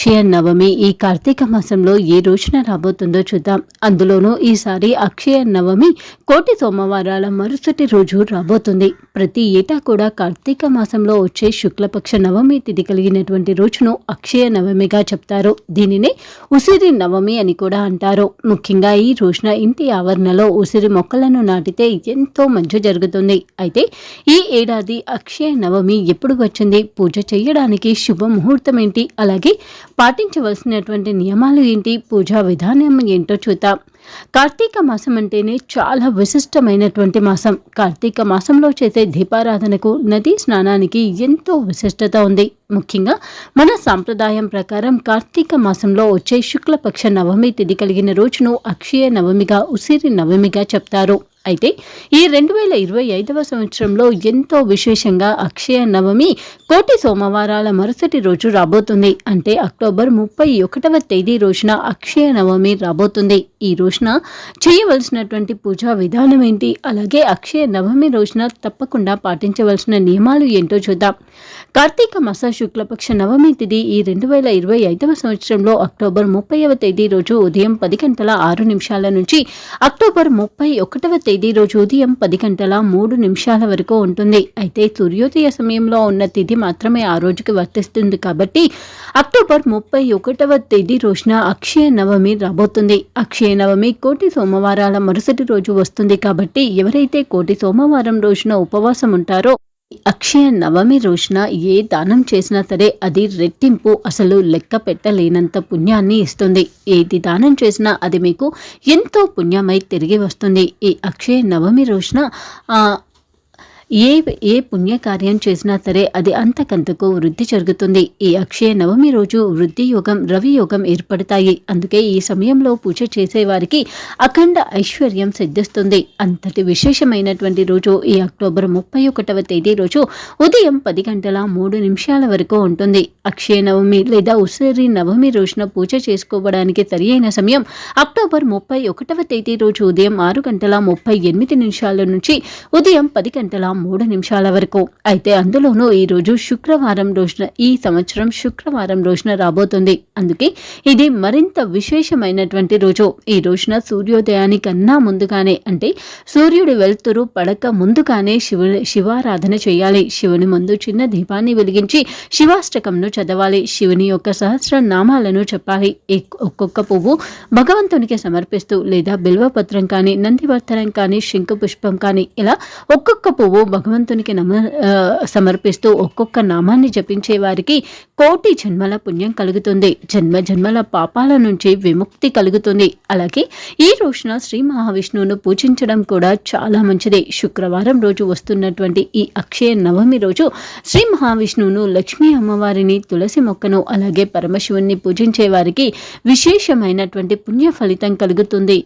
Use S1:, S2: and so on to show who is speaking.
S1: అక్షయ నవమి ఈ కార్తీక మాసంలో ఏ రోజున రాబోతుందో చూద్దాం. అందులోనూ ఈసారి అక్షయ నవమి కోటి సోమవారాల మరుసటి రోజు రాబోతుంది. ప్రతి ఏటా కూడా కార్తీక మాసంలో వచ్చే శుక్లపక్ష నవమి తిథి కలిగినటువంటి రోజును అక్షయ నవమిగా చెప్తారు. దీనినే ఉసిరి నవమి అని కూడా అంటారు. ముఖ్యంగా ఈ రోజున ఇంటి ఆవరణలో ఉసిరి మొక్కలను నాటితే ఎంతో మంచి జరుగుతుంది. అయితే ఈ ఏడాది అక్షయ నవమి ఎప్పుడు వచ్చింది? పూజ చేయడానికి శుభ ముహూర్తం ఏంటి అలాగే పాటించవలసినటువంటి నియమాలు ఏంటి? పూజా విధానం ఏంటో చూద్దాం. కార్తీక మాసం అంటేనే చాలా విశిష్టమైనటువంటి మాసం. కార్తీక మాసంలో చేసే దీపారాధనకు నదీ స్నానానికి ఎంతో విశిష్టత ఉంది. ముఖ్యంగా మన సాంప్రదాయం ప్రకారం కార్తీక మాసంలో వచ్చే శుక్లపక్ష నవమి తిథి కలిగిన రోజును అక్షయ నవమిగా ఉసిరి నవమిగా చెప్తారు. అయితే ఈ రెండు వేల ఇరవై ఐదవ సంవత్సరంలో ఎంతో విశేషంగా అక్షయ నవమి కోటి సోమవారాల మరుసటి రోజు రాబోతుంది. అంటే అక్టోబర్ ముప్పై ఒకటవ తేదీ రోజున అక్షయ నవమి రాబోతుంది. ఈ రోజున చేయవలసినటువంటి పూజా విధానం ఏంటి? అలాగే అక్షయ నవమి రోజున తప్పకుండా పాటించవలసిన నియమాలు ఏంటో చూద్దాం. కార్తీక మాస శుక్లపక్ష నవమి తిథి ఈ రెండు వేల ఇరవై ఐదవ సంవత్సరంలో అక్టోబర్ ముప్పైవ తేదీ రోజు ఉదయం పది గంటల ఆరు నిమిషాల నుంచి అక్టోబర్ ముప్పై ఒకటవ తేదీ రోజు ఉదయం పది గంటల మూడు నిమిషాల వరకు ఉంటుంది. అయితే సూర్యోదయ సమయంలో ఉన్న తిథి మాత్రమే ఆ రోజుకి వర్తిస్తుంది కాబట్టి అక్టోబర్ ముప్పై ఒకటవ తేదీ రోజున అక్షయ నవమి రాబోతుంది. అక్షయ నవమి కోటి సోమవారాల మరుసటి రోజు వస్తుంది కాబట్టి ఎవరైతే కోటి సోమవారం రోజున ఉపవాసం ఉంటారో అక్షయ నవమి రోజున ఏ దానం చేసినా సరే అది రెట్టింపు అసలు లెక్క పెట్టలేనంత పుణ్యాన్ని ఇస్తుంది. ఏది దానం చేసినా అది మీకు ఎంతో పుణ్యమై తిరిగి వస్తుంది. ఈ అక్షయ నవమి రోజున ఏ ఏ పుణ్యకార్యం చేసినా సరే అది అంతకంతకు వృద్ధి జరుగుతుంది. ఈ అక్షయ నవమి రోజు వృద్ధి యోగం రవి యోగం ఏర్పడతాయి. అందుకే ఈ సమయంలో పూజ చేసేవారికి అఖండ ఐశ్వర్యం సిద్ధిస్తుంది. అంతటి విశేషమైనటువంటి రోజు ఈ అక్టోబర్ ముప్పై ఒకటవ తేదీ రోజు ఉదయం పది గంటల మూడు నిమిషాల వరకు ఉంటుంది. అక్షయ నవమి లేదా ఉసిరి నవమి రోజున పూజ చేసుకోవడానికి సరియైన సమయం అక్టోబర్ ముప్పై ఒకటవ తేదీ రోజు ఉదయం ఆరు గంటల ముప్పై ఎనిమిది నిమిషాల నుంచి ఉదయం పది గంటల మూడు నిమిషాల వరకు. అయితే అందులోనూ ఈ రోజు శుక్రవారం రోజున ఈ సంవత్సరం శుక్రవారం రోజున రాబోతుంది. అందుకే ఇది మరింత విశేషమైనటువంటి రోజు. ఈ రోజున సూర్యోదయానికన్నా ముందుగానే అంటే సూర్యుడి వెలుతురు పడక ముందుగానే శివ శివారాధన చేయాలి. శివుని ముందు చిన్న దీపాన్ని వెలిగించి శివాష్టకంను చదవాలి. శివుని యొక్క సహస్ర నామాలను చెప్పాలి ఒక్కొక్క పువ్వు భగవంతునికి సమర్పిస్తూ లేదా బిల్వపత్రం కానీ నందివర్తనం కానీ శంకు పుష్పం కానీ ఇలా ఒక్కొక్క పువ్వు భగవంతునికి నమ సమర్పిస్తూ ఒక్కొక్క నామాన్ని జపించే వారికి కోటి జన్మల పుణ్యం కలుగుతుంది. జన్మ జన్మల పాపాల నుంచి విముక్తి కలుగుతుంది. అలాగే ఈ రోజున శ్రీ మహావిష్ణువును పూజించడం కూడా చాలా మంచిది. శుక్రవారం రోజు వస్తున్నటువంటి ఈ అక్షయ నవమి రోజు శ్రీ మహావిష్ణువును లక్ష్మీ అమ్మవారిని తులసి మొక్కను అలాగే పరమశివుణ్ణి పూజించే వారికి విశేషమైనటువంటి పుణ్య ఫలితం కలుగుతుంది.